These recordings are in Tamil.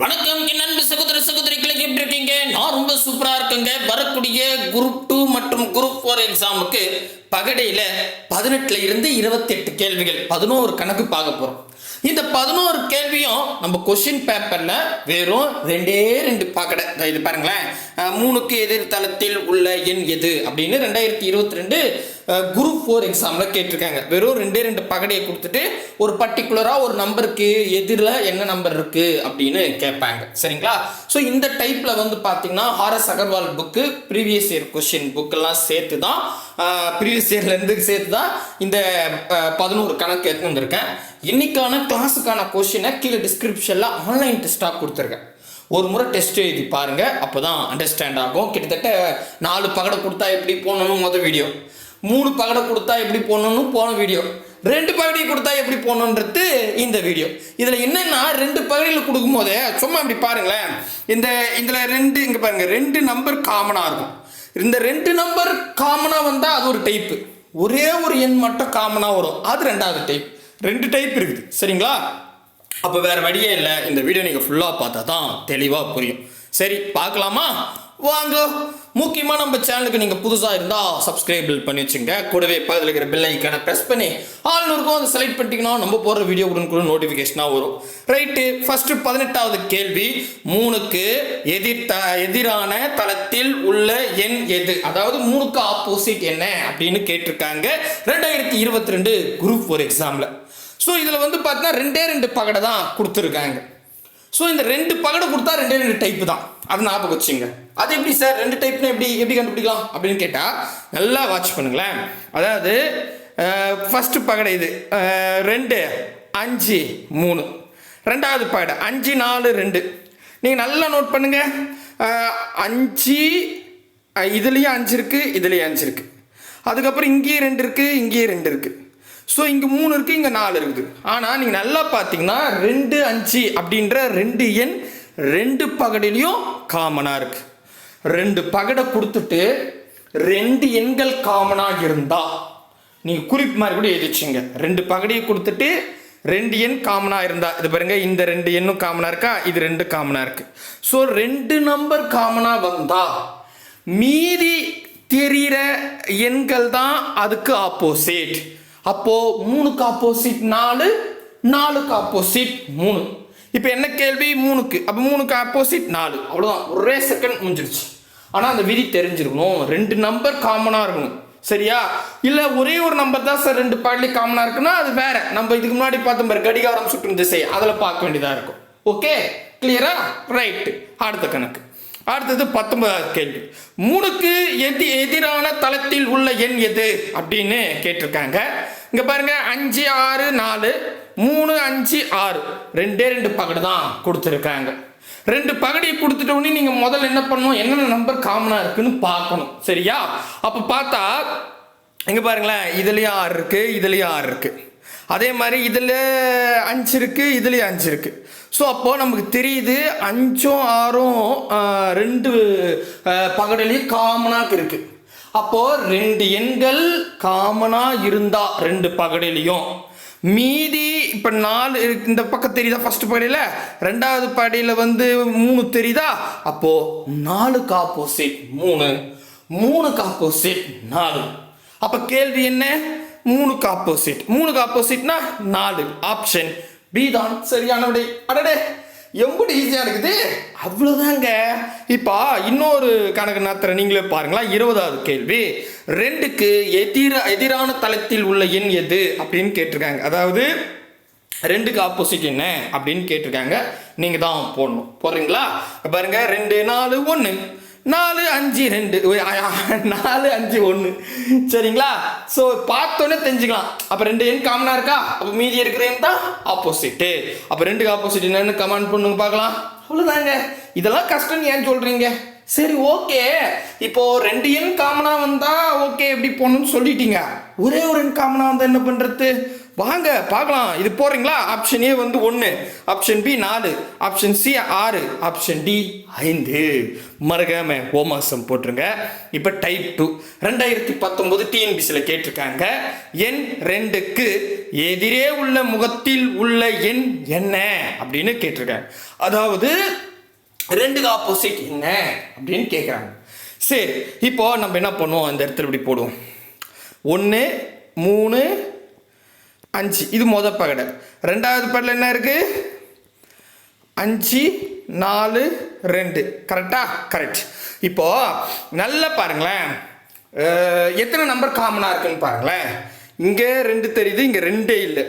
வணக்கம். என் நண்பு சகோதர சகோதரிகளை எப்படி இருக்கீங்க? நான் ரொம்ப சூப்பரா இருக்கேங்க. வரக்கூடிய குரூப் டூ மற்றும் குரூப் ஃபோர் எக்ஸாமுக்கு பகடையில பதினெட்டுல இருந்து இருபத்தெட்டு கேள்விகள் பதினோரு கணக்கு பார்க்க போறோம். இந்த பதினோரு கேள்வியும் நம்ம கொஸ்டின் பேப்பர்ல வெறும் ரெண்டே ரெண்டு பகடை. இது பாருங்களேன். மூணுக்கு எதிர்தளத்தில் உள்ள எண் எது? அப்படின்னு ரெண்டாயிரத்தி இருபத்தி ரெண்டு குரூப் ஃபோர் எக்ஸாமில் கேட்டிருக்காங்க. வெறும் ரெண்டே ரெண்டு பகடையை கொடுத்துட்டு ஒரு பர்டிகுலராக ஒரு நம்பருக்கு எதிரில் என்ன நம்பர் இருக்குது அப்படின்னு கேட்பாங்க. சரிங்களா? ஸோ இந்த டைப்பில் வந்து பார்த்தீங்கன்னா R S Agarwal book previous year question புக்கெல்லாம் சேர்த்து தான் ப்ரீவியஸ் இயர்லேருந்து சேர்த்து தான் இந்த பதினோரு கணக்கு எடுத்து வந்திருக்கேன். இன்னைக்கான கிளாஸுக்கான கொஷினை கீழே டிஸ்கிரிப்ஷனில் ஆன்லைன் டெஸ்ட்டாக கொடுத்துருக்கேன். ஒரு முறை டெஸ்ட் எழுதி பாருங்க அப்பதான் அண்டர்ஸ்டாண்ட் ஆகும். கிட்டத்தட்ட நாலு பகடை கொடுத்தா எப்படி போடணும் மொதல் வீடியோ மூணு பகடை கொடுத்தா எப்படி போடணும் போன வீடியோ. ரெண்டு பகடி கொடுத்தா எப்படி போகணுன்றது இந்த வீடியோ. இதில் என்னென்னா ரெண்டு பகடியில் கொடுக்கும்போது சும்மா இப்படி பாருங்களேன். இந்த இதில் ரெண்டு இங்கே பாருங்கள் ரெண்டு நம்பர் காமனாக இருக்கும். இந்த ரெண்டு நம்பர் காமனாக வந்தால் அது ஒரு டைப்பு ஒரே ஒரு எண் மட்டும் காமனாக வரும். அது ரெண்டாவது டைப் ரெண்டு டைப் இருக்குது. சரிங்களா? அப்போ வேறு வழியே இல்லை. இந்த வீடியோ நீங்கள் ஃபுல்லாக பார்த்தா தான் தெளிவாக புரியும். சரி பார்க்கலாமா? வாங்க முக்கியமாக நம்ம சேனலுக்கு நீங்கள் புதுசாக இருந்தால் சப்ஸ்கிரைப் பண்ணி வச்சுங்க. கூடவே பக்கத்தில் இருக்கிற பெல் ஐக்கானை ப்ரெஸ் பண்ணி ஆள் இருக்கும் அதை செலக்ட் பண்ணிட்டீங்கன்னா நம்ம போடுற வீடியோ கூட நோட்டிஃபிகேஷனாக வரும். ரைட்டு ஃபஸ்ட்டு பதினெட்டாவது கேள்வி. மூணுக்கு எதிர் த எதிரான தளத்தில் உள்ள எண் எது? அதாவது மூணுக்கு ஆப்போசிட் என்ன அப்படின்னு கேட்டிருக்காங்க. ரெண்டாயிரத்தி இருபத்தி ரெண்டு குரூப் ஒரு எக்ஸாமில் ஸோ இதில் வந்து பார்த்தீங்கன்னா ரெண்டே ரெண்டு பகடை தான் கொடுத்துருக்காங்க. ஸோ இந்த ரெண்டு பகடை கொடுத்தா ரெண்டே ரெண்டு டைப்பு தான். அது ஞாபகம் வச்சுங்க அது எப்படி சார் ரெண்டு டைப்னு எப்படி எப்படி கண்டுபிடிக்கலாம்? அப்படின்னு கேட்டால் நல்லா வாட்ச் பண்ணுங்களேன். அதாவது ஃபஸ்ட்டு பகடை இது. ரெண்டு அஞ்சு மூணு. ரெண்டாவது பகடை அஞ்சு நாலு ரெண்டு. நீங்கள் நல்லா நோட் பண்ணுங்க. அஞ்சு இதுலேயும் அஞ்சு இருக்குது இதுலேயும் அஞ்சு இருக்குது அதுக்கப்புறம் இங்கேயும் ரெண்டு இருக்குது இங்கேயும் ரெண்டு இருக்குது ஸோ இங்கே மூணு இருக்குது இங்கே நாலு இருக்குது. ஆனால் நீங்கள் நல்லா பார்த்தீங்கன்னா ரெண்டு அஞ்சு அப்படின்ற ரெண்டு எண் ரெண்டு பகடிலையும் காமனாக இருக்குது ரெண்டு பகடை கொடுத்துட்டு ரெண்டு எண்கள் காமனாக இருந்தால் நீங்கள் குறிப்பு மாதிரி கூட எழுதிச்சிங்க. ரெண்டு பகடியை கொடுத்துட்டு ரெண்டு எண் காமனாக இருந்தா இது பாருங்க இந்த ரெண்டு எண்ணும் காமனாக இருக்கா? இது ரெண்டு காமனாக இருக்கு. ஸோ ரெண்டு நம்பர் காமனாக வந்தா மீதி தெரிகிற எண்கள் தான் அதுக்கு ஆப்போசிட் அப்போ மூணுக்கு ஆப்போசிட் நாலு நாலுக்கு ஆப்போசிட் மூணு. இப்போ என்ன கேள்வி? மூணுக்கு. அப்போ மூணுக்கு ஆப்போசிட் நாலு. அவ்வளோதான் ஒரே செகண்ட் முடிஞ்சிருச்சு. ஆனால் அந்த விதி தெரிஞ்சிருக்கணும். ரெண்டு நம்பர் காமனாக இருக்கணும். சரியா? இல்லை ஒரே ஒரு நம்பர் தான் சார் ரெண்டு பாடலி காமனாக இருக்குன்னா அது வேற. நம்ம இதுக்கு முன்னாடி பார்த்தோம் பாரு கடிகாரம் சுற்றும் திசை அதில் பார்க்க வேண்டியதாக இருக்கும். ஓகே கிளியரா ரைட்டு அடுத்த கணக்கு. அடுத்தது பத்தொன்பதாவது கேள்வி. மூணுக்கு எதி எதிரான தளத்தில் உள்ள எண் எது? அப்படின்னு கேட்டிருக்காங்க. இங்க பாருங்க அஞ்சு ஆறு நாலு மூணு அஞ்சு ஆறு. ரெண்டே ரெண்டு பகடு தான் கொடுத்துருக்காங்க. ரெண்டு பகடியை கொடுத்துட்டோன்னே நீங்கள் முதல்ல என்ன பண்ணணும்? என்னென்ன நம்பர் காமனாக இருக்குன்னு பார்க்கணும். சரியா? அப்போ பார்த்தா இங்கே பாருங்களேன் இதுலேயும் ஆறு இருக்குது இதுலேயும் ஆறு இருக்குது அதே மாதிரி இதில் அஞ்சு இருக்குது இதுலேயும் அஞ்சு இருக்குது ஸோ அப்போது நமக்கு தெரியுது அஞ்சும் ஆறும் ரெண்டு பகடலையும் காமனாக இருக்குது அப்போது ரெண்டு எண்கள் காமனாக இருந்தால் ரெண்டு பகடையிலையும் மீதி இப்போ நாலு இருக்கு. இந்த பக்கம் தெரியுதா ஃபர்ஸ்ட் படையில் ரெண்டாவது படையில் வந்து மூணு தெரியுதா? அப்போது நாலுக்கு ஆப்போசிட் மூணு. மூணுக்கு ஆப்போசிட் நாலு. அப்போ கேள்வி என்ன? மூணுக்கு ஆப்போசிட் மூணுக்கு ஆப்போசிட்னா நாலு. ஆப்ஷன் பி தான் சரியான விடை அடடே எம்புடி ஈஸியாக இருக்குது? அவ்வளோதாங்க இப்போ இன்னொரு கணக்கு நாத்திர நீங்களே பாருங்களா. இருபதாவது கேள்வி. ரெண்டுக்கு எதிர எதிரான தளத்தில் உள்ள எண் எது அப்படின்னு கேட்டிருக்காங்க. அதாவது ரெண்டுக்கு ஆப்போசிட் என்ன அப்படின்னு கேட்டிருக்காங்க. நீங்கள் தான் போடணும். போடுறீங்களா? பாருங்க ரெண்டு நாலு ஒன்று நாலு அஞ்சு ரெண்டு. ஓய், நாலு அஞ்சு ஒன்று சரிங்களா? ஸோ பார்த்தோன்னே தெரிஞ்சுக்கலாம். அப்போ ரெண்டு எண் காமனாக இருக்கா? அப்போ மீதி இருக்கிற எண் தான் ஆப்போசிட்டு அப்போ ரெண்டுக்கு ஆப்போசிட் என்னன்னு கமெண்ட் பண்ணுங்க பார்க்கலாம். அவ்வளோதாங்க இதெல்லாம் கஷ்டம்னு ஏன் சொல்கிறீங்க சரி ஓகே இப்போ ரெண்டு எண் காமனாக வந்தால் ஓகே எப்படி போகணும்னு சொல்லிட்டீங்க. ஒரே ஒரு எண் காமனாக வந்தால் என்ன பண்ணுறது வாங்க பார்க்கலாம். இது போடுறீங்களா? ஆப்ஷன் ஏ வந்து ஒன்று ஆப்ஷன் பி நாலு. ஆப்ஷன் சி ஆறு. ஆப்ஷன் டி ஐந்து. மறக்காம ஓமாசம் போட்டுருங்க. இப்போ டைப் டூ ரெண்டாயிரத்தி பத்தொம்போது டிஎன்பிசியில் கேட்டிருக்காங்க. எண் ரெண்டுக்கு எதிரே உள்ள முகத்தில் உள்ள எண் என்ன? அப்படின்னு கேட்டிருக்காங்க. அதாவது ரெண்டுக்கு ஆப்போசிட் என்ன? அப்படின்னு கேட்குறாங்க. சரி இப்போ நம்ம என்ன பண்ணுவோம்? அந்த இடத்துல இப்படி போடுவோம். ஒன்று மூணு அஞ்சு. இது மொத பகடை. ரெண்டாவது பகடல் என்ன இருக்குது அஞ்சு நாலு ரெண்டு. கரெக்டா கரெக்ட் இப்போது நல்லா பாருங்களேன். எத்தனை நம்பர் காமனாக இருக்குன்னு பாருங்களேன். இங்கே ரெண்டு தெரியுது இங்கே ரெண்டே இல்லை.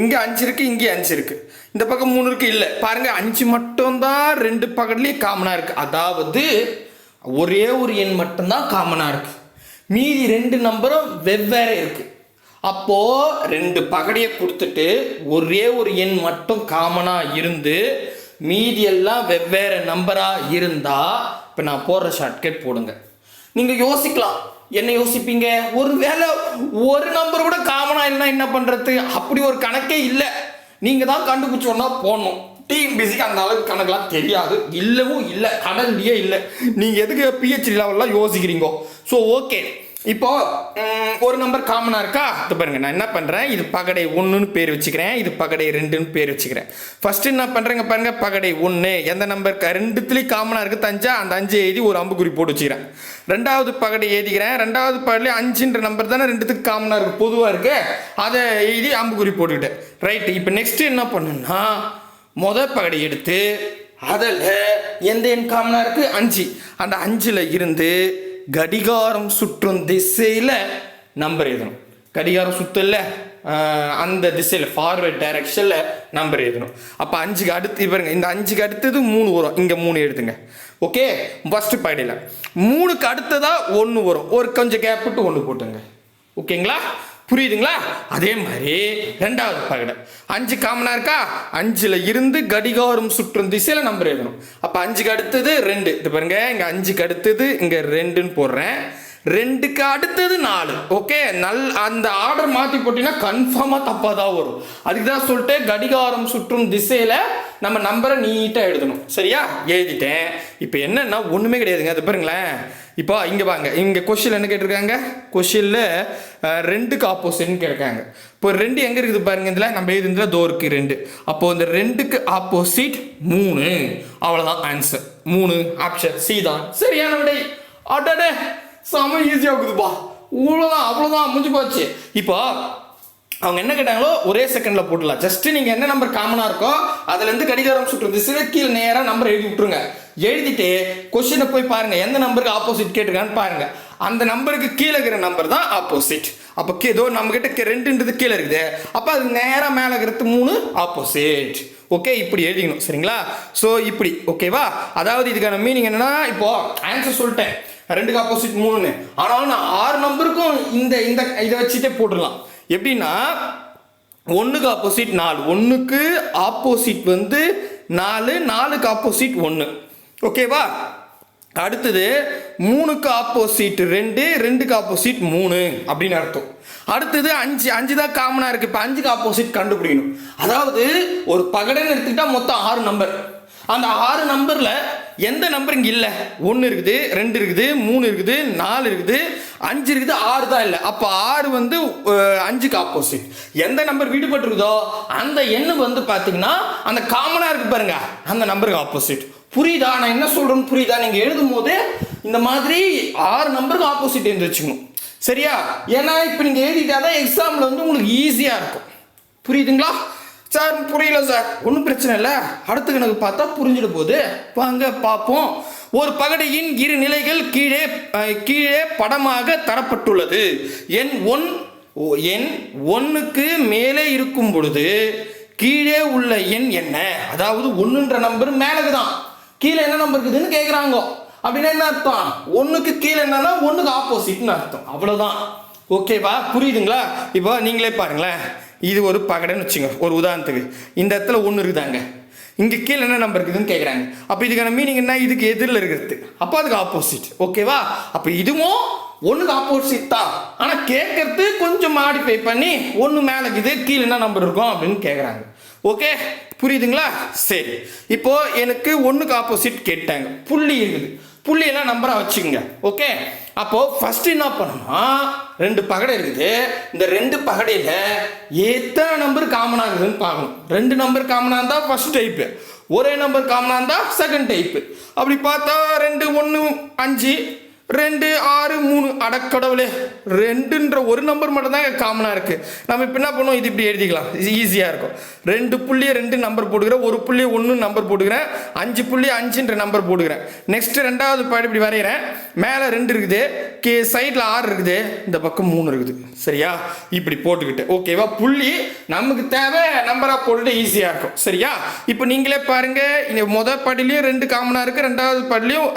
இங்கே அஞ்சு இருக்குது இங்கே அஞ்சு இருக்குது இந்த பக்கம் மூணு இருக்குது இல்லை. பாருங்கள் அஞ்சு மட்டும்தான் ரெண்டு பக்கத்துலேயும் காமனாக இருக்குது அதாவது ஒரே ஒரு எண் மட்டும்தான் காமனாக இருக்குது மீதி ரெண்டு நம்பரும் வெவ்வேறு இருக்குது அப்போ ரெண்டு பகடையை கொடுத்துட்டு ஒரே ஒரு எண் மட்டும் காமனாக இருந்து மீதி எல்லாம் வெவ்வேறு நம்பராக இருந்தால் இப்போ நான் போடுற ஷார்ட்கட் போடுங்க. நீங்கள் யோசிக்கலாம். என்ன யோசிப்பீங்க? ஒரு வேளை ஒரு நம்பர் கூட காமனாக இல்லைன்னா என்ன பண்ணுறது அப்படி ஒரு கணக்கே இல்லை. நீங்கள் தான் கண்டுபிடிச்சோன்னா போடணும். டீம் பிசிக்கு அந்த அளவுக்கு கணக்கெலாம் தெரியாது. இல்லவும் இல்லை. கடல்லையே இல்லை. நீங்கள் எதுக்கு பிஹெச்டி லெவல்லாம் யோசிக்கிறீங்க? ஸோ ஓகே இப்போ ஒரு நம்பர் காமனாக இருக்கா? இது பாருங்க நான் என்ன பண்ணுறேன் இது பகடை ஒன்றுன்னு பேர் வச்சுக்கிறேன். இது பகடை ரெண்டுன்னு பேர் வச்சுக்கிறேன். ஃபர்ஸ்ட் என்ன பண்ணுறேங்க பாருங்க பகடை ஒன்று எந்த நம்பர் ரெண்டுத்துலேயும் காமனாக இருக்குது தஞ்சா அந்த அஞ்சு எழுதி ஒரு அம்புக்குறி போட்டு வச்சுக்கிறேன். ரெண்டாவது பகடை எழுதிக்கிறேன். ரெண்டாவது பகடையில அஞ்சுன்ற நம்பர் தானே ரெண்டுத்துக்கு காமனாக இருக்குது பொதுவாக இருக்குது அதை எழுதி அம்புக்குறி போட்டுக்கிட்டேன். ரைட்டு இப்போ நெக்ஸ்ட் என்ன பண்ணுன்னா முத பகடை எடுத்து அதில் எந்த எண் காமனாக இருக்குது அஞ்சு. அந்த அஞ்சில் இருந்து கடிகாரம் சுற்றும் திசையில் நம்பர் எழுதணும் கடிகாரம் சுத்தல அந்த திசையில் ஃபார்வர்ட் டைரக்ஷனில் நம்பர் எழுதணும் அப்போ அஞ்சுக்கு அடுத்து பாருங்க இந்த அஞ்சுக்கு அடுத்தது மூணு வரும். இங்கே மூணு எழுதுங்க ஓகே ஃபஸ்ட்டு படியில் மூணுக்கு அடுத்ததாக ஒன்று வரும். ஒரு கொஞ்சம் கேப் விட்டு ஒன்று போட்டுங்க. ஓகேங்களா புரியுதுங்களா? அதே மாதிரி ரெண்டாவது பகடை. அஞ்சு காமனாக இருக்கா? அஞ்சில் இருந்து கடிகாரம் சுற்றும் திசையில் நம்பர் எழுதணும். அப்போ அஞ்சுக்கு அடுத்தது ரெண்டு. இது பாருங்க இங்கே அஞ்சுக்கு அடுத்தது இங்கே ரெண்டுன்னு போடுறேன். ரெண்டுக்கு அடுத்தது நாலு. ஓகே? நல் அந்த ஆர்டர் மாற்றி போட்டிங்கன்னா கன்ஃபார்மாக தப்பாக தான் வரும். அதுக்கு தான் சொல்லிட்டு கடிகாரம் சுற்றும் திசையில் நம்ம நம்பரை நீட்டாக எழுதணும். சரியா? எழுதிட்டேன். இப்போ என்னென்னா ஒன்றுமே கிடையாதுங்க. அது பாருங்களேன். இப்போ இங்கே வாங்க. இங்கே கொஷின் என்ன கேட்டிருக்காங்க? கொஷினில் ரெண்டுக்கு ஆப்போசிட்னு கேட்காங்க இப்போ ரெண்டு எங்கே இருக்குது பாருங்க இதில். நம்ம எழுதுல தோருக்கு ரெண்டு. அப்போது இந்த ரெண்டுக்கு ஆப்போசிட் மூணு. அவ்வளோதான் ஆன்சர் மூணு ஆப்ஷன் சி தான். சரியான விடை. அடடே செம ஈஸியாக இருக்குதுப்பா இவ்வளோதான் அவ்வளோதான் முடிஞ்சு போச்சு. இப்போ அவங்க என்ன கேட்டாங்களோ ஒரே செகண்டில் போட்டுடலாம். ஜஸ்ட் நீங்கள் என்ன நம்பர் காமனாக இருக்கோ அதுலேருந்து கடிகாரம் சுற்று திசையில கீழே நேராக நம்பர் எழுதி விட்ருங்க எழுதிட்டு கொஷினை போய் பாருங்க. எந்த நம்பருக்கு ஆப்போசிட் கேட்டிருக்கான்னு பாருங்க. அந்த நம்பருக்கு கீழே இருக்கிற நம்பர் தான் ஆப்போசிட் அப்போ கே- ஏதோ நம்ம கிட்ட ரெண்டுன்றது கீழே இருக்குது. அப்போ அது நேராக மேலே இருக்கிறது மூணு ஆப்போசிட் ஓகே இப்படி எழுதிக்கணும். சரிங்களா? ஸோ இப்படி. ஓகேவா அதாவது இதுக்கான மீனிங் என்னன்னா இப்போ ஆன்சர் சொல்லிட்டேன். ரெண்டுக்கு ஆப்போசிட் மூணுன்னு. ஆனாலும் நான் ஆறு நம்பருக்கும் இந்த இந்த இதை வச்சுட்டே போட்டுடலாம். எப்படின்னா ஒன்றுக்கு ஆப்போசிட் நாலு. ஒன்றுக்கு ஆப்போசிட் வந்து நாலு நாலுக்கு ஆப்போசிட் ஒன்று ஓகேவா அடுத்தது மூணுக்கு ஆப்போசிட் ரெண்டு ரெண்டுக்கு ஆப்போசிட் மூணு அப்படின்னு அர்த்தம். அடுத்தது அஞ்சு அஞ்சு தான் காமனாக இருக்குது இப்போ அஞ்சுக்கு ஆப்போசிட் கண்டுபிடிக்கணும். அதாவது ஒரு பகடைன்னு எடுத்துக்கிட்டால் மொத்தம் ஆறு நம்பர் அந்த ஆறு நம்பரில் எந்த நம்பர் இங்கே இல்லை? ஒன்று இருக்குது ரெண்டு இருக்குது மூணு இருக்குது நாலு இருக்குது அஞ்சு இருக்குது ஆறு தான் இல்லை. அப்போ ஆறு வந்து அஞ்சுக்கு ஆப்போசிட் எந்த நம்பர் விடுபட்டிருக்குதோ அந்த எண்ணு வந்து பார்த்தீங்கன்னா அந்த காமனாக இருக்கு பாருங்க. அந்த நம்பருக்கு ஆப்போசிட் புரியுதா? நான் என்ன சொல்கிறேன்னு புரியுதா? நீங்கள் எழுதும் போது இந்த மாதிரி ஆறு நம்பருக்கு ஆப்போசிட் எழுந்து வச்சுக்கணும். சரியா? ஏன்னா இப்போ நீங்கள் எழுதிட்டாதான் எக்ஸாமில் வந்து உங்களுக்கு ஈஸியாக இருக்கும். புரியுதுங்களா? சார் புரியல சார். ஒன்றும் பிரச்சனை இல்லை. அடுத்த கணக்கு பார்த்தா புரிஞ்சிட போது வாங்க பார்ப்போம். ஒரு பகடையின் இரு நிலைகள் கீழே கீழே படமாக தரப்பட்டுள்ளது. என் ஒன் என் ஒன்றுக்கு மேலே இருக்கும் பொழுது கீழே உள்ள எண் என்ன? அதாவது ஒன்றுன்ற நம்பர் மேலே தான் கீழே என்ன நம்பர் இருக்குதுன்னு கேட்குறாங்க அப்படின்னா என்ன அர்த்தம்? ஒன்றுக்கு கீழே என்னன்னா ஒன்றுக்கு ஆப்போசிட்னு அர்த்தம். அவ்வளோதான் ஓகேவா புரியுதுங்களா? இப்போ நீங்களே பாருங்களேன். இது ஒரு பகடைன்னு வச்சுங்க. ஒரு உதாரணத்துக்கு. இந்த இடத்துல ஒன்று இருக்குதாங்க. இங்கே கீழே என்ன நம்பர் இருக்குதுன்னு கேட்குறாங்க அப்போ இதுக்கான மீனிங் என்ன? இதுக்கு எதிரில் இருக்கிறது. அப்போ அதுக்கு ஆப்போசிட் ஓகேவா அப்போ இதுவும் ஒன்றுக்கு ஆப்போசிட் தான். ஆனால் கேட்கறது கொஞ்சம் மாடிஃபை பண்ணி ஒன்று மேலே இருக்குது. கீழே என்ன நம்பர் இருக்கும்? அப்படின்னு கேட்குறாங்க ஓகே? புரியுதுங்களா? சரி. இப்போ எனக்கு ஒன்றுக்கு ஆப்போசிட் கேட்டாங்க. புள்ளி இருக்குது. புள்ளியெல்லாம் நம்பராக வச்சுக்கோங்க. ஓகே? அப்போ ஃபர்ஸ்ட் என்ன பண்ணணும்னா ரெண்டு பகடை இருக்குது. இந்த ரெண்டு பகடையில் எத்தனை நம்பர் காமனாக இருக்குதுன்னு பார்க்கணும். ரெண்டு நம்பர் காமனாக இருந்தால் ஃபர்ஸ்ட் டைப்பு ஒரே நம்பர் காமனாக இருந்தால் செகண்ட் டைப்பு அப்படி பார்த்தா ரெண்டு ஒன்று அஞ்சு ரெண்டு ஆறு மூணு. அடக்கடவுளே ரெண்டுன்ற ஒரு நம்பர் மட்டும் தான் காமனாக இருக்குது நம்ம இப்போ என்ன பண்ணுவோம்? இது இப்படி எழுதிக்கலாம். இது ஈஸியாக இருக்கும். ரெண்டு புள்ளியை ரெண்டு நம்பர் போட்டுக்கிறேன். ஒரு புள்ளி ஒன்று நம்பர் போட்டுக்கிறேன். அஞ்சு புள்ளி அஞ்சுன்ற நம்பர் போட்டுக்கிறேன். நெக்ஸ்ட் ரெண்டாவது பாடு இப்படி வரைகிறேன். மேலே ரெண்டு இருக்குது. கே சைடில் ஆறு இருக்குது. இந்த பக்கம் மூணு இருக்குது. சரியா? இப்படி போட்டுக்கிட்டு. ஓகேவா புள்ளி நமக்கு தேவை. நம்பராக போட்டுட்டு ஈஸியாக இருக்கும். சரியா? இப்போ நீங்களே பாருங்கள் இந்த மொதல் படிலையும் ரெண்டு காமனாக இருக்குது ரெண்டாவது படிலையும்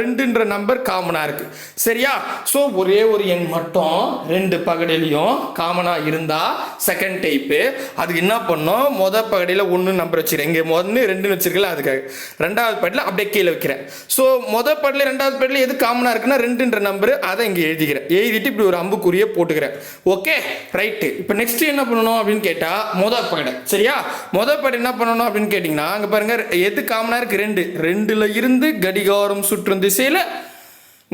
ரெண்டுன்ற நம்பர் காமனாக இருக்குது சரியா? ஸோ ஒரே ஒரு எண் மட்டும் ரெண்டு பகடிலையும் காமனாக இருந்தால் செகண்ட் டைப்பு அதுக்கு என்ன பண்ணோம்? மொதல் பகடியில் ஒன்று நம்பர் வச்சுக்கிறேன். இங்கே ஒன்று ரெண்டுன்னு வச்சிருக்கல அதுக்காக ரெண்டாவது பாட்டில் அப்படியே கீழே வைக்கிறேன். ஸோ மொதல் பாட்டில் ரெண்டாவது பாட்டில் எது காமனாக இருக்குன்னா ரெண்டுன்ற நம்பர் அதை இங்கே எழுதிக்கிறேன். எழுதிட்டு இப்படி ஒரு அம்புக்குறியை போட்டுக்கிறேன். ஓகே ரைட்டு இப்போ நெக்ஸ்ட் என்ன பண்ணணும் அப்படின்னு கேட்டால் மொதல் பகடை. சரியா? மொதல் படை என்ன பண்ணணும் அப்படின்னு கேட்டிங்கன்னா அங்கே பாருங்க எது காமனாக இருக்குது ரெண்டு. ரெண்டில் இருந்து கடிகாரம் சுற்றும் திசையில்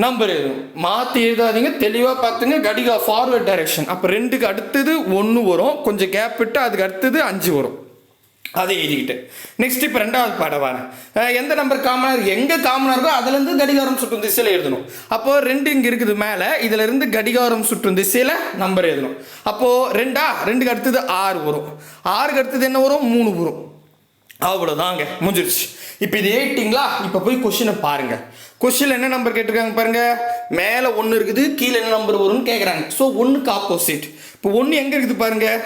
நம்பர். எழுதணும் மாற்றி எழுதாதீங்க தெளிவாக பார்த்துங்க கடிகா ஃபார்வர்ட் டைரக்ஷன் அப்போ ரெண்டுக்கு அடுத்தது ஒன்று வரும். கொஞ்சம் கேப் விட்டு அதுக்கு அடுத்தது அஞ்சு வரும். அதை எழுதிக்கிட்டு. நெக்ஸ்ட் இப்போ ரெண்டாவது பாட வரேன் எந்த நம்பர் காமனாக இருக்குது எங்கே காமனாக இருக்கோ அதுலேருந்து கடிகாரம் சுற்றும் திசையில் எழுதணும். அப்போது ரெண்டு இங்கே இருக்குது மேலே இதுலேருந்து கடிகாரம் சுற்றும் திசையில் நம்பர் எழுதணும். அப்போது ரெண்டா? ரெண்டுக்கு அடுத்தது ஆறு வரும். ஆறுக்கு அடுத்தது என்ன வரும்? மூணு வரும். அவ்வளோதாங்க முடிஞ்சிருச்சு. இப்போ இது எயிட்டிங்களா இப்போ போய் கொஷினை பாருங்கள் கொஷினில் என்ன நம்பர் கேட்டிருக்காங்க பாருங்க? மேலே ஒன்று இருக்குது கீழே என்ன நம்பர் வரும்னு கேட்குறாங்க ஸோ ஒன்றுக்கு ஆப்போசிட் இப்போ ஒன்று எங்கே இருக்குது பாருங்கள்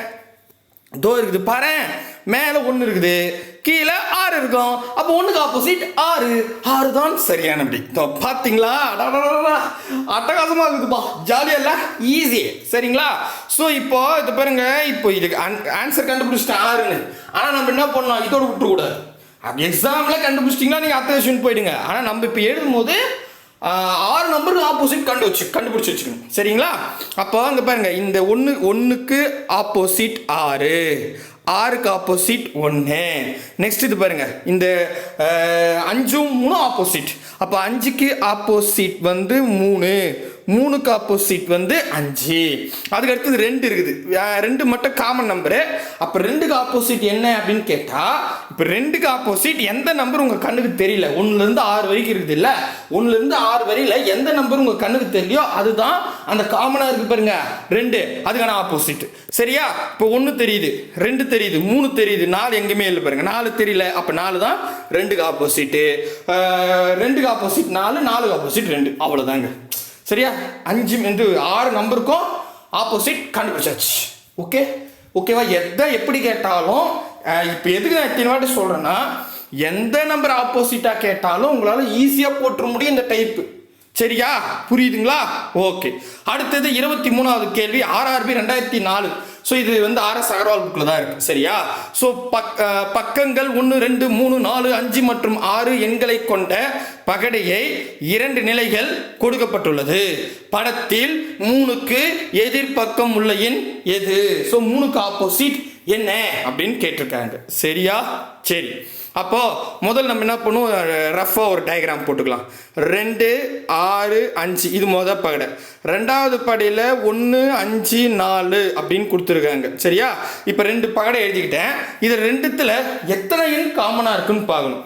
தோ இருக்குது பாரு மேலே ஒன்று இருக்குது. கீழே ஆறு இருக்கும். அப்போ ஒன்றுக்கு ஆப்போசிட் ஆறு. ஆறு தான் சரியான அப்படி பார்த்தீங்களா அட்டகாசமாக இருக்குதுப்பா. ஜாலியாக இல்லை? ஈஸி சரிங்களா? ஸோ இப்போ இது பாருங்க இப்போ இதுக்கு ஆன்சர் கண்டுபிடிச்சிட்டேன் ஆறுன்னு. ஆனால் நம்ம என்ன பண்ணலாம் இதோட விட்டுறக்கூடாது. அப்படி எக்ஸாமில் கண்டுபிடிச்சிட்டிங்கன்னா நீங்கள் அடுத்த விஷயம் போயிடுங்க. ஆனால் நம்ம இப்போ எழுதும் போது ஆறு நம்பருக்கு ஆப்போசிட் கண்டு வச்சு கண்டுபிடிச்சி வச்சுக்கணும். சரிங்களா? அப்போ அங்கே பாருங்க இந்த ஒன்று ஒன்றுக்கு ஆப்போசிட் ஆறு. ஆறுக்கு ஆப்போசிட் ஒன்று நெக்ஸ்ட் இது பாருங்கள் இந்த அஞ்சும் மூணும் ஆப்போசிட் அப்போ அஞ்சுக்கு ஆப்போசிட் வந்து மூணு. மூணுக்கு ஆப்போசிட் வந்து அஞ்சு. அதுக்கு அடுத்தது ரெண்டு இருக்குது. ரெண்டு மட்டும் காமன் நம்பரு அப்போ ரெண்டுக்கு ஆப்போசிட் என்ன அப்படின்னு கேட்டால் இப்போ ரெண்டுக்கு ஆப்போசிட் எந்த நம்பர் உங்கள் கண்ணுக்கு தெரியல? ஒன்றுலேருந்து ஆறு வரைக்கும் இருக்குது இல்லை? ஒன்றுலேருந்து ஆறு வரையில் எந்த நம்பர் உங்கள் கண்ணுக்கு தெரியலையோ அதுதான் அந்த காமனாக இருக்குது பாருங்க. ரெண்டு. அதுக்கான ஆப்போசிட் சரியா? இப்போ ஒன்று தெரியுது ரெண்டு தெரியுது மூணு தெரியுது நாலு எங்கேயுமே இல்லை பாருங்க. நாலு தெரியல அப்போ நாலு தான் ரெண்டுக்கு ஆப்போசிட்டு ரெண்டுக்கு ஆப்போசிட் நாலு நாலுக்கு ஆப்போசிட் ரெண்டு. அவ்வளோதாங்க சரியா? அஞ்சு வந்து ஆறு நம்பருக்கும் ஆப்போசிட் கண்டுபிடிச்சாச்சு. ஓகே ஓகேவா எதை எப்படி கேட்டாலும் இப்போ எதுக்கு நான் எத்தனை வாட்டி சொல்கிறேன்னா எந்த நம்பர் ஆப்போசிட்டாக கேட்டாலும் உங்களால் ஈஸியாக போட்டுற முடியும் இந்த டைப்பு சரியா? புரியுதுங்களா? ஓகே. அடுத்தது இருபத்தி மூணாவது கேள்வி ஆர்ஆர்பி ரெண்டாயிரத்தி நாலு ஸோ இது வந்து ஆர்எஸ் அகர்வால் புக்கில் தான் இருக்குது சரியா? ஸோ பக் பக்கங்கள் ஒன்று ரெண்டு மூணு நாலு அஞ்சு மற்றும் ஆறு எண்களை கொண்ட பகடையை இரண்டு நிலைகள் கொடுக்கப்பட்டுள்ளது. படத்தில் மூணுக்கு எதிர்பக்கம் உள்ள எண் எது? ஸோ மூணுக்கு ஆப்போசிட் என்ன அப்படின்னு கேட்டிருக்காங்க. சரியா? சரி. அப்போது முதல்ல நம்ம என்ன பண்ணுவோம்? ரஃபாக ஒரு டயக்ராம் போட்டுக்கலாம். ரெண்டு ஆறு அஞ்சு. இது மொதல் பகடை. ரெண்டாவது படையில் ஒன்று அஞ்சு நாலு அப்படின்னு கொடுத்துருக்காங்க. சரியா? இப்போ ரெண்டு பகடை எழுதிக்கிட்டேன். இது ரெண்டுத்தில் எத்தனை எண் காமனாக இருக்குன்னு பார்க்கணும்.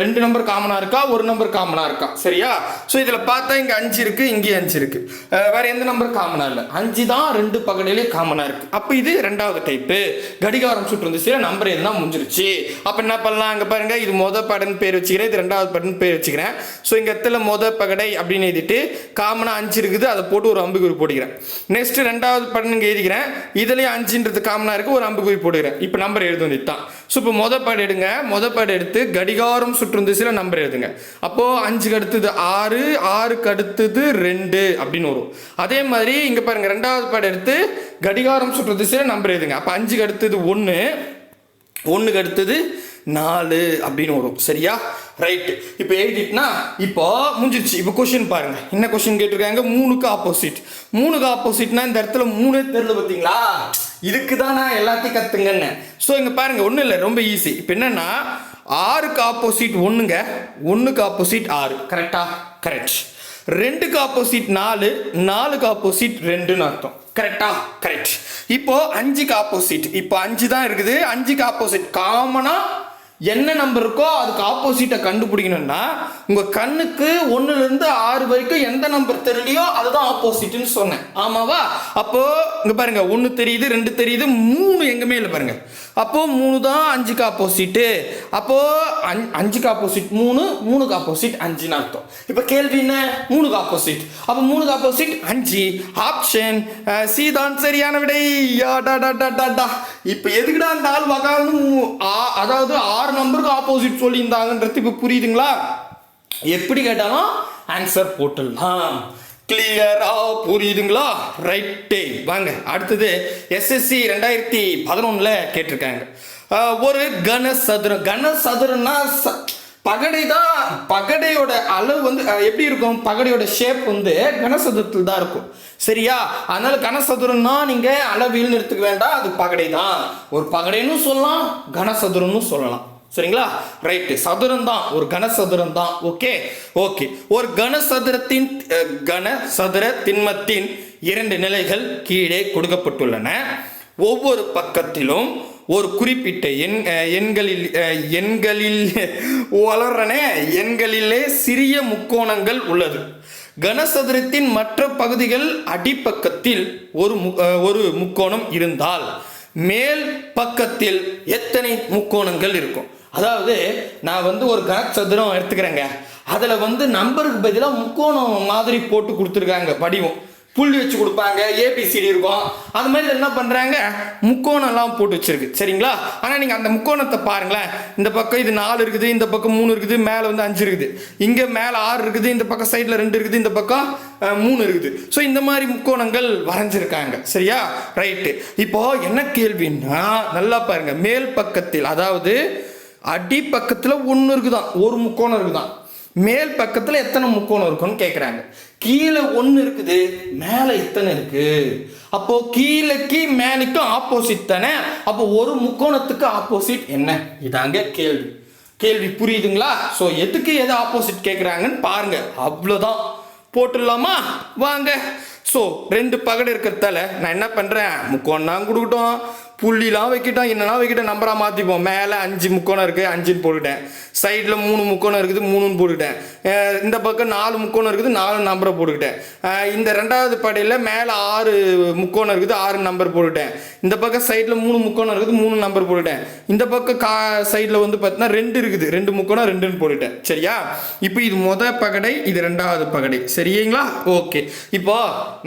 ரெண்டு நம்பர் காமனாக இருக்கா? ஒரு நம்பர் காமனாக இருக்கா? சரியா? ஸோ இதில் பார்த்தா இங்கே அஞ்சு இருக்குது இங்கே அஞ்சு இருக்குது வேறு எந்த நம்பர் காமனாக இல்லை. அஞ்சு தான் ரெண்டு பகடையிலே காமனாக இருக்குது அப்போ இது ரெண்டாவது டைப்பு கடிகாரம் சுற்று வந்து சில நம்பர் எதுனா முடிஞ்சிருச்சு. அப்போ என்ன பண்ணலாம்? அங்கே பாருங்கள் இது மொதல் படன் பேர் வச்சுக்கிறேன் இது ரெண்டாவது படன் பேர் வச்சுக்கிறேன். ஸோ இங்கே இடத்துல மொதல் பகடை அப்படின்னு எழுதிட்டு காமனாக அஞ்சு இருக்குது அதை போட்டு ஒரு அம்புக்குறி போட்டுக்கிறேன். நெக்ஸ்ட் ரெண்டாவது படன் இங்கே எழுதிக்கிறேன். இதுலேயும் அஞ்சுன்றது காமனாக இருக்குது ஒரு அம்புக்குறி போட்டுக்கிறேன். இப்போ நம்பர் எழுதி வேண்டியது தான் ஸோ இப்போ மொதல் பாடு எடுங்க. மொதல் பாடு எடுத்து கடிகாரம் சுற்றும் திசையில் நம்பர் எழுதுங்க. அப்போது அஞ்சுக்கு அடுத்தது ஆறு ஆறுக்கு அடுத்தது ரெண்டு அப்படின்னு வரும். அதே மாதிரி இங்கே பாருங்க ரெண்டாவது படம் எடுத்து கடிகாரம் சுற்றும் திசையில் நம்பர் எழுதுங்க. அப்போ அஞ்சுக்கு அடுத்தது ஒன்று ஒன்றுக்கு அடுத்தது நாலு அப்படின்னு வரும். சரியா? ரைட்டு இப்போ எழுதிட்டுனா இப்போ முடிஞ்சிருச்சு. இப்போ கொஷின் பாருங்க. என்ன கொஷின் கேட்டிருக்காங்க? மூணுக்கு ஆப்போசிட் மூணுக்கு ஆப்போசிட்னா இந்த இடத்துல மூணே தெரியல பார்த்தீங்களா? இதுக்கு தான் நான் எல்லாத்தையும் கற்றுங்கன்னு ஸோ இங்கே பாருங்க ஒன்றும் இல்லை. ரொம்ப ஈஸி இப்போ என்னன்னா ஆறுக்கு ஆப்போசிட் ஒன்றுங்க ஒன்றுக்கு ஆப்போசிட் ஆறு. கரெக்டா கரெக்ட் ரெண்டுக்கு ஆப்போசிட் நாலு நாலுக்கு ஆப்போசிட் ரெண்டுன்னு அர்த்தம். கரெக்டா கரெக்ட் இப்போ அஞ்சுக்கு ஆப்போசிட் இப்போ அஞ்சு தான் இருக்குது. அஞ்சுக்கு ஆப்போசிட் காமனாக என்ன நம்பர் இருக்கோ அதுக்கு ஆப்போசிட்டை கண்டுபிடிக்கணும்னா உங்கள் கண்ணுக்கு ஒன்றுலேருந்து ஆறு வரைக்கும் எந்த நம்பர் தெரியலையோ அதுதான் ஆப்போசிட்னு சொன்னேன். ஆமாவா? அப்போது இங்கே பாருங்கள் ஒன்று தெரியுது ரெண்டு தெரியுது மூணு எங்குமே இல்லை பாருங்கள் அப்போது மூணு தான் அஞ்சுக்கு ஆப்போசிட்டு அப்போது அஞ்- அஞ்சுக்கு ஆப்போசிட் மூணு மூணுக்கு ஆப்போசிட் அஞ்சுன்னு அர்த்தம். இப்போ கேள்வி என்ன? மூணுக்கு ஆப்போசிட் அப்போ மூணுக்கு ஆப்போசிட் அஞ்சு. ஆப்ஷன் சி தான் சரியான விடை. யா, டா, டா, டா, டா, டா. இப்போ எதுக்குடா அந்த ஆள் வகாலும் அதாவது ஆறு நம்பருக்கு ஆப்போசிட் சொல்லியிருந்தாங்கன்றது இப்போ புரியுதுங்களா? எப்படி கேட்டாலும் ஆன்சர் போட்டுடலாம். கிளியரா புரியுதுங்களா? ரைட்டே வாங்க அடுத்தது எஸ்எஸ்சி ரெண்டாயிரத்தி பதினொன்னுல கேட்டிருக்காங்க. ஒரு கனசதுரம். கனசதுரம்னா ச- பகடை தான் பகடையோட அளவு வந்து எப்படி இருக்கும்? பகடையோட ஷேப் வந்து கனசதுரத்தில் தான் இருக்கும். சரியா? அதனால கனசதுரம்னா நீங்க அளவில் எடுத்துக்க வேண்டாம் அது பகடை தான் ஒரு பகடைன்னு சொல்லலாம் கனசதுரம்னு சொல்லலாம். சரிங்களா? ரைட்டு சதுரம் தான் ஒரு கனசதுரம் தான் ஓகே ஓகே ஒரு கனசதுரத்தின் கனசதுர திண்மத்தின் இரண்டு நிலைகள் கீழே கொடுக்கப்பட்டுள்ளன. ஒவ்வொரு பக்கத்திலும் ஒரு குறிப்பிட்ட எண் எண்களில் எண்களில் வளர்றன எண்களிலே சிறிய முக்கோணங்கள் உள்ளது. கனசதுரத்தின் மற்ற பகுதிகள் அடிப்பக்கத்தில் ஒரு மு- ஒரு முக்கோணம் இருந்தால் மேல் பக்கத்தில் எத்தனை முக்கோணங்கள் இருக்கும்? அதாவது நான் வந்து ஒரு கனசதுரம் எடுத்துக்கிறேங்க. அதில் வந்து நம்பருக்கு பதிலாக முக்கோணம் மாதிரி போட்டு கொடுத்துருக்காங்க வடிவம் புள்ளி வச்சு கொடுப்பாங்க ஏபிசிடி இருக்கும். அது மாதிரி என்ன பண்ணுறாங்க முக்கோணம்லாம் போட்டு வச்சுருக்கு. சரிங்களா? ஆனால் நீங்கள் அந்த முக்கோணத்தை பாருங்களேன். இந்த பக்கம் இது நாலு இருக்குது இந்த பக்கம் மூணு இருக்குது மேலே வந்து அஞ்சு இருக்குது. இங்கே மேலே ஆறு இருக்குது இந்த பக்கம் சைடில் ரெண்டு இருக்குது இந்த பக்கம் மூணு இருக்குது. ஸோ இந்த மாதிரி முக்கோணங்கள் வரைஞ்சிருக்காங்க. சரியா? ரைட்டு இப்போது என்ன கேள்வின்னா நல்லா பாருங்கள் மேல் பக்கத்தில் அதாவது அடி பக்கத்தில் ஒன்று இருக்குதான். ஒரு முக்கோணம் இருக்குதான். மேல் பக்கத்தில் எத்தனை முக்கோணம் இருக்குன்னு கேட்குறாங்க கீழே ஒன்று இருக்குது மேலே இத்தனை இருக்கு. அப்போ கீழேக்கு மேலுக்கும் ஆப்போசிட் தானே? அப்போ ஒரு முக்கோணத்துக்கு ஆப்போசிட் என்ன? இதாங்க கேள்வி. கேள்வி புரியுதுங்களா? ஸோ எதுக்கு எது ஆப்போசிட் கேட்குறாங்கன்னு பாருங்க. அவ்வளோதான் போட்டுடலாமா? வாங்க. ஸோ ரெண்டு பகடு இருக்கிறதால நான் என்ன பண்ணுறேன் முக்கோணம் கொடுக்கட்டும். புள்ளிலாம் வைக்கிட்டோம் என்னெல்லாம் வைக்கிட்டோம் நம்பராக மாற்றிப்போம் மேலே அஞ்சு முக்கோணம் இருக்குது அஞ்சுன்னு போட்டுட்டேன். சைடில் மூணு முக்கோணம் இருக்குது மூணுன்னு போட்டுக்கிட்டேன் இந்த பக்கம் நாலு முக்கோணம் இருக்குது நாலு நம்பரை போட்டுக்கிட்டேன். இந்த ரெண்டாவது படையில் மேலே ஆறு முக்கோணம் இருக்குது ஆறு நம்பர் போட்டுட்டேன். இந்த பக்கம் சைடில் மூணு முக்கோணம் இருக்குது மூணு நம்பர் போட்டுட்டேன். இந்த பக்கம் கா சைடில் வந்து பார்த்தீங்கன்னா ரெண்டு இருக்குது ரெண்டு முக்கோணம் ரெண்டுன்னு போட்டுட்டேன். சரியா? இப்போ இது முத பகடை இது ரெண்டாவது பகடை. சரிங்களா? ஓகே. இப்போ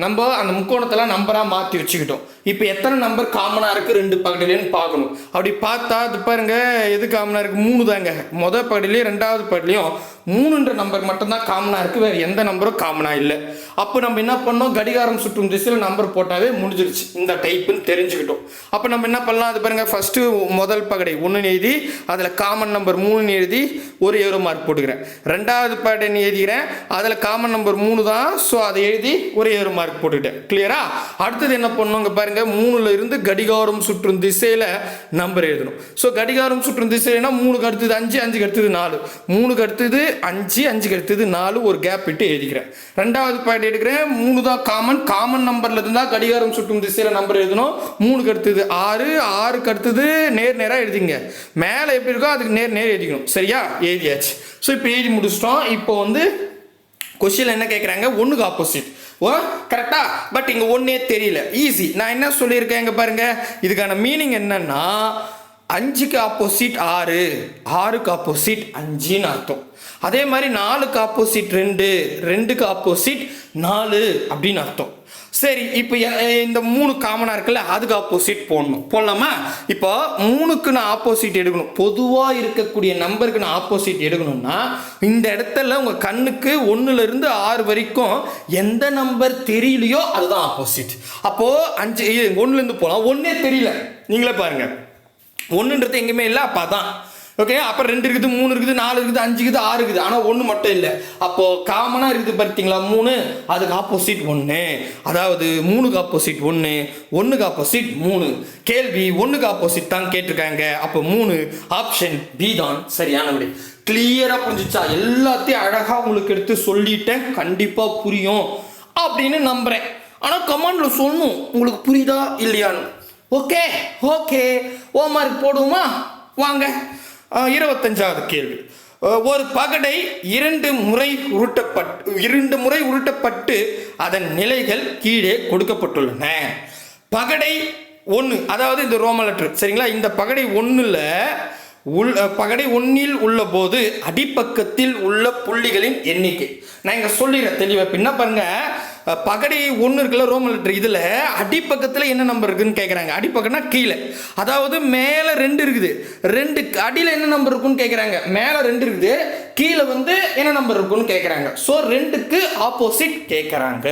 நம்ம அந்த முக்கோணத்தெல்லாம் நம்பராக மாற்றி வச்சுக்கிட்டோம். இப்போ எத்தனை நம்பர் காமனாக இருக்குது? ரெண்டு பகடிலேன்னு பார்க்கணும். அப்படி பார்த்தா அது பாருங்க எது காமனாக இருக்குது மூணு தாங்க. மொதல் பகடிலையும் ரெண்டாவது பகடிலையும் மூணுன்ற நம்பர் மட்டும்தான் காமனாக இருக்குது வேறு எந்த நம்பரும் காமனாக இல்லை. அப்போ நம்ம என்ன பண்ணோம்? கடிகாரம் சுற்றும் திசையில் நம்பர் போட்டாவே முடிஞ்சிருச்சு. இந்த டைப்புன்னு தெரிஞ்சுக்கிட்டோம். அப்போ நம்ம என்ன பண்ணலாம்? அது பாருங்கள் ஃபஸ்ட்டு முதல் பகடை ஒன்றுன்னு எழுதி அதில் காமன் நம்பர் மூணுன்னு எழுதி ஒரு ஏரோ மார்க் போட்டுக்கிறேன். ரெண்டாவது பகடை எழுதிக்கிறேன்? அதில் காமன் நம்பர் மூணு தான் ஸோ அதை எழுதி ஒரு ஏரோ மார்க் போட்டுக்கிட்டேன். கிளியரா அடுத்தது என்ன பண்ணுங்க பாருங்கள் மூணுல இருந்து கடிகாரம் சுற்றும் திசையில் நம்பர் எழுதணும். ஸோ கடிகாரம் சுற்றும் திசைனா மூணுக்கு அடுத்தது அஞ்சு அஞ்சுக்கு அடுத்தது நாலு. மூணுக்கு அடுத்தது அஞ்சு அஞ்சுக்கு அடுத்தது நாலு ஒரு கேப் விட்டு எழுதிக்கிறேன். ரெண்டாவது பாயிண்ட் எடுக்கிறேன். மூணு தான் காமன் காமன் நம்பர்ல இருந்தா கடிகாரம் சுட்டும் திசையில நம்பர் எழுதணும். மூணுக்கு அடுத்தது ஆறு. ஆறுக்கு அடுத்தது நேர் நேராக எழுதிங்க. மேலே எப்படி இருக்கோ அதுக்கு நேர் நேர் எழுதிக்கணும். சரியா? எழுதியாச்சு. ஸோ இப்போ எழுதி முடிச்சிட்டோம். இப்போ வந்து கொஸ்டின் என்ன கேட்குறாங்க ஒன்றுக்கு ஆப்போசிட் ஓ கரெக்டா பட் இங்கே ஒன்றே தெரியல. ஈஸி நான் என்ன சொல்லியிருக்கேன் இங்கே பாருங்க. இதுக்கான மீனிங் என்னன்னா அஞ்சுக்கு ஆப்போசிட் ஆறு. ஆறுக்கு ஆப்போசிட் அஞ்சுன்னு அர்த்தம். அதே மாதிரி நாலுக்கு ஆப்போசிட் ரெண்டு. ரெண்டுக்கு ஆப்போசிட் நாலு அப்படின்னு அர்த்தம். சரி இப்போ இந்த மூணு காமனாக இருக்குல்ல அதுக்கு ஆப்போசிட் போடணும். போடலாமா? இப்போ மூணுக்கு நான் ஆப்போசிட் எடுக்கணும். பொதுவாக இருக்கக்கூடிய நம்பருக்கு நான் ஆப்போசிட் எடுக்கணும்னா இந்த இடத்துல உங்கள் கண்ணுக்கு ஒன்றுலேருந்து ஆறு வரைக்கும் எந்த நம்பர் தெரியலையோ அதுதான் ஆப்போசிட் அப்போது அஞ்சு ஒன்றுலேருந்து போகலாம் ஒன்றே தெரியல. நீங்களே பாருங்கள் ஒன்றுன்றது எங்கேயுமே இல்லை அப்போ தான் ஓகே அப்புறம் ரெண்டு இருக்குது மூணு இருக்குது நாலு இருக்குது அஞ்சு இருக்குது ஆறு இருக்குது. ஆனால் ஒன்று மட்டும் இல்லை. அப்போது காமனாக இருக்குது பார்த்தீங்களா மூணு? அதுக்கு ஆப்போசிட் ஒன்று அதாவது மூணுக்கு ஆப்போசிட் ஒன்று ஒன்றுக்கு ஆப்போசிட் மூணு. கேள்வி ஒன்றுக்கு ஆப்போசிட் தான் கேட்டிருக்காங்க. அப்போ மூணு ஆப்ஷன் பி தான். சரியான விடை. கிளியராக புரிஞ்சிச்சா? எல்லாத்தையும் அழகாக உங்களுக்கு எடுத்து சொல்லிட்டேன். கண்டிப்பாக புரியும். அப்படின்னு நம்புகிறேன் ஆனால் கமாண்டில் சொல்லணும். உங்களுக்கு புரியுதா இல்லையான்னு. ஓகே ஓகே ஓ போடுவோமா? வாங்க. இருபத்தஞ்சாவது கேள்வி. ஒரு பகடை இரண்டு முறை உருட்டப்பட்டு இரண்டு முறை உருட்டப்பட்டு அதன் நிலைகள் கீழே கொடுக்கப்பட்டுள்ளன. பகடை ஒன்று அதாவது இந்த ரோம லெட்டர் சரிங்களா? இந்த பகடை ஒன்றில் உள் பகடை ஒன்றில் உள்ள போது அடிப்பக்கத்தில் உள்ள புள்ளிகளின் எண்ணிக்கை. நான் இங்கே சொல்லிடுறேன் தெளிவாக பின்ன பாருங்கள் பகடி ஒன்று இருக்குல்ல ரோம லெட்டர் இதில் அடிப்பக்கத்தில் என்ன நம்பர் இருக்குன்னு கேட்குறாங்க அடிப்பக்கம்னா கீழே. அதாவது மேலே ரெண்டு இருக்குது. ரெண்டு அடியில் என்ன நம்பர் இருக்குன்னு கேட்குறாங்க மேலே ரெண்டு இருக்குது. கீழே வந்து என்ன நம்பர் இருக்குன்னு கேட்குறாங்க ஸோ ரெண்டுக்கு ஆப்போசிட் கேட்குறாங்க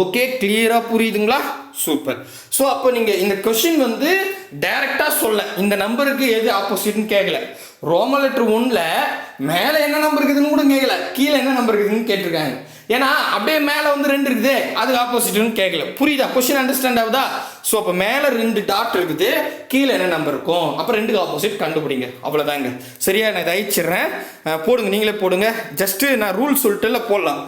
ஓகே கிளியராக புரியுதுங்களா? சூப்பர் ஸோ அப்போ நீங்கள் இந்த கொஷின் வந்து டைரெக்டாக சொல்ல. இந்த நம்பருக்கு எது ஆப்போசிட்னு கேட்கல ரோம லெட்டர் ஒன்றில் மேலே என்ன நம்பர் இருக்குதுன்னு கூட கேட்கல கீழே என்ன நம்பர் இருக்குதுன்னு கேட்டிருக்காங்க. ஏன்னா அப்படியே மேலே வந்து ரெண்டு இருக்குது. அதுக்கு ஆப்போசிட்னு கேட்கல புரியுதா? கொஷின் அண்டர்ஸ்டாண்ட் ஆகுதா? ஸோ அப்போ மேலே ரெண்டு டாட் இருக்குது. கீழே என்ன நம்பர் இருக்கும்? அப்போ ரெண்டுக்கு ஆப்போசிட் கண்டுபிடிங்க. அவ்வளோதாங்க சரியா? நான் இதை அழிச்சிடுறேன். போடுங்க. நீங்களே போடுங்க. ஜஸ்ட்டு நான் ரூல் சொல்லிட்டு இல்லை போடலாம்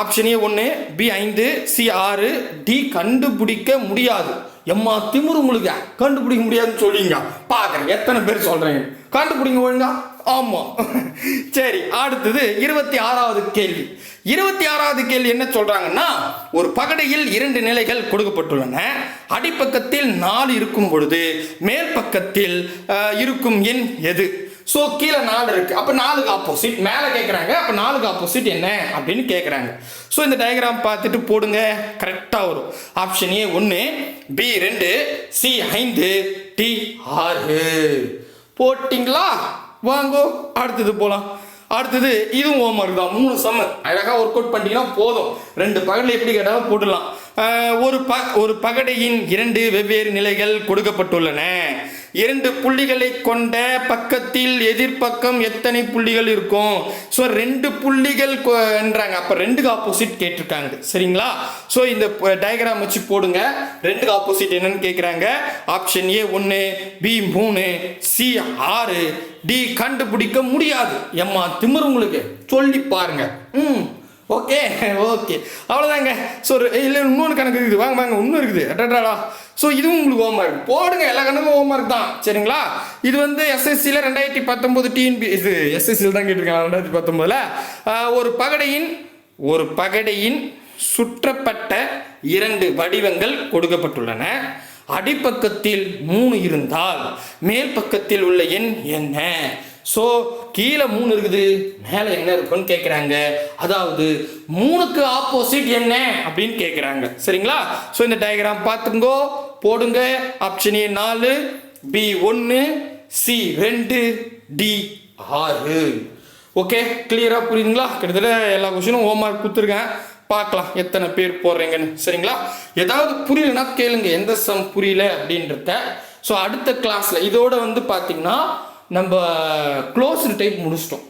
ஆப்ஷன் ஏ ஒன்று பி ஐந்து சி ஆறு டி கண்டுபிடிக்க முடியாது. எம்மா திமுரு முழுக்க கண்டுபிடிக்க முடியாதுன்னு சொல்லிங்க பார்க்குறேன் எத்தனை பேர் சொல்கிறேன் கண்டுபிடிங்க ஒழுங்கா. ஆமாம் சரி அடுத்தது இருபத்தி ஆறாவது கேள்வி. இருபத்தி ஆறாவது கேள்வி என்ன சொல்கிறாங்கன்னா ஒரு பகடையில் இரண்டு நிலைகள் கொடுக்கப்பட்டுள்ளன. அடிப்பக்கத்தில் நாலு இருக்கும் பொழுது மேல் பக்கத்தில் இருக்கும் எண் எது? ஸோ கீழே நாலு இருக்குது அப்போ நாலுக்கு ஆப்போசிட் மேலே கேட்குறாங்க அப்போ நாலுக்கு ஆப்போசிட் என்ன? அப்படின்னு கேட்குறாங்க ஸோ இந்த டயக்ராம் பார்த்துட்டு போடுங்க. கரெக்டாக வரும். ஆப்ஷன் ஏ ஒன்று பி ரெண்டு சி ஐந்து டி ஆறு. போட்டிங்களா? வாங்கோ அடுத்தது போகலாம் அடுத்தது இதுவும் ஹோம் ஒர்க் தான். மூணு சம்மர் அழகாக ஒர்க் அவுட் பண்ணிட்டீங்கன்னா போதும். ரெண்டு பகடை எப்படி கேட்டாலும் போட்டுடலாம். ஒரு ப ஒரு பகடையின் இரண்டு வெவ்வேறு நிலைகள் கொடுக்கப்பட்டுள்ளன. இரண்டு புள்ளிகளை கொண்ட பக்கத்தில் எதிர்ப்பக்கம் எத்தனை புள்ளிகள் இருக்கும்? ஸோ ரெண்டு புள்ளிகள் என்றாங்க. அப்போ ரெண்டுக்கு ஆப்போசிட் கேட்டிருக்காங்க. சரிங்களா? ஸோ இந்த டயக்ராம் வச்சு போடுங்க. ரெண்டுக்கு ஆப்போசிட் என்னன்னு கேட்குறாங்க ஆப்ஷன் ஏ ஒன்று பி மூணு சி ஆறு டி கண்டுபிடிக்க முடியாது. எம்மா திமிர் உங்களுக்கு. சொல்லி பாருங்க. ம் ஓகே ஓகே. அவ்வளோதாங்க ஸோ இல்லை இன்னொன்று கணக்கு இருக்குது. வாங்க வாங்க இன்னும் இருக்குது. அடடாடா. ஸோ இதுவும் உங்களுக்கு ஹோம் ஒர்க் போடுங்க எல்லா கணக்கும் ஹோம்ஒர்க் தான். சரிங்களா? இது வந்து எஸ்எஸ்சியில் ரெண்டாயிரத்தி பத்தொம்போது டிஎன்பி இது எஸ்எஸ்சியில் தான் கேட்டிருக்காங்க ரெண்டாயிரத்தி பத்தொம்போதில் ஒரு பகடையின் ஒரு பகடையின் சுற்றப்பட்ட இரண்டு வடிவங்கள் கொடுக்கப்பட்டுள்ளன. அடிப்பக்கத்தில் மூணு இருந்தால் மேல் பக்கத்தில் உள்ள எண் என்ன? ஸோ கீழே மூணு இருக்குது மேலே என்ன இருக்குன்னு கேட்குறாங்க அதாவது மூணுக்கு ஆப்போசிட் என்ன அப்படின்னு கேட்குறாங்க சரிங்களா? ஸோ இந்த டயக்ராம் பார்த்துங்கோ போடுங்க. ஆப்ஷன் ஏ நாலு பி ஒன்று சி ரெண்டு டி ஆறு. ஓகே கிளியராக புரியுதுங்களா? கிட்டத்தட்ட எல்லா கொஷினும் ஹோம்ஒர்க் கொடுத்துருக்கேன். பார்க்கலாம் எத்தனை பேர் போடுறீங்கன்னு சரிங்களா? ஏதாவது புரியலன்னா கேளுங்க. எந்த சம் புரியல அப்படின்றத. ஸோ அடுத்த கிளாஸில் இதோட வந்து பார்த்தீங்கன்னா நம்ம க்ளோஸ்டு டைப் முடிச்சிட்டோம்.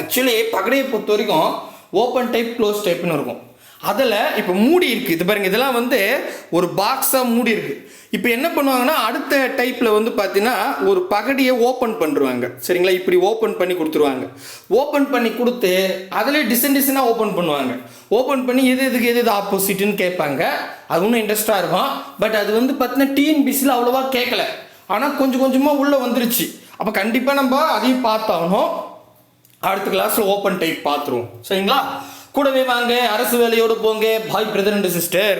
ஆக்சுவலி பகடையை பொறுத்த வரைக்கும் ஓப்பன் டைப் க்ளோஸ் டைப்னு இருக்கும். அதில் இப்போ மூடி இருக்குது இது பாருங்க இதெல்லாம் வந்து ஒரு பாக்ஸாக மூடி இருக்குது இப்போ என்ன பண்ணுவாங்கன்னா அடுத்த டைப்பில் வந்து பார்த்தீங்கன்னா ஒரு பகடியை ஓப்பன் பண்ணுருவாங்க சரிங்களா? இப்படி ஓப்பன் பண்ணி கொடுத்துருவாங்க. ஓப்பன் பண்ணி கொடுத்து அதிலே டிசைன் டிசைனாக ஓப்பன் பண்ணுவாங்க. ஓப்பன் பண்ணி எது எதுக்கு எது எது ஆப்போசிட்னு கேட்பாங்க. அது இன்னும் இன்ட்ரெஸ்டாக இருக்கும். பட் அது வந்து பார்த்தீங்கன்னா டிஎன்பிசியில் அவ்வளோவா கேட்கல. ஆனால் கொஞ்சம் கொஞ்சமாக உள்ளே வந்துருச்சு. அப்போ கண்டிப்பாக நம்ம அதையும் பார்த்தாகணும். அடுத்த கிளாஸில் ஓப்பன் டைப் பார்த்துருவோம். சரிங்களா? கூடவே வாங்க அரசு வேலையோடு போங்க. பாய் பிரதர் அண்ட் சிஸ்டர்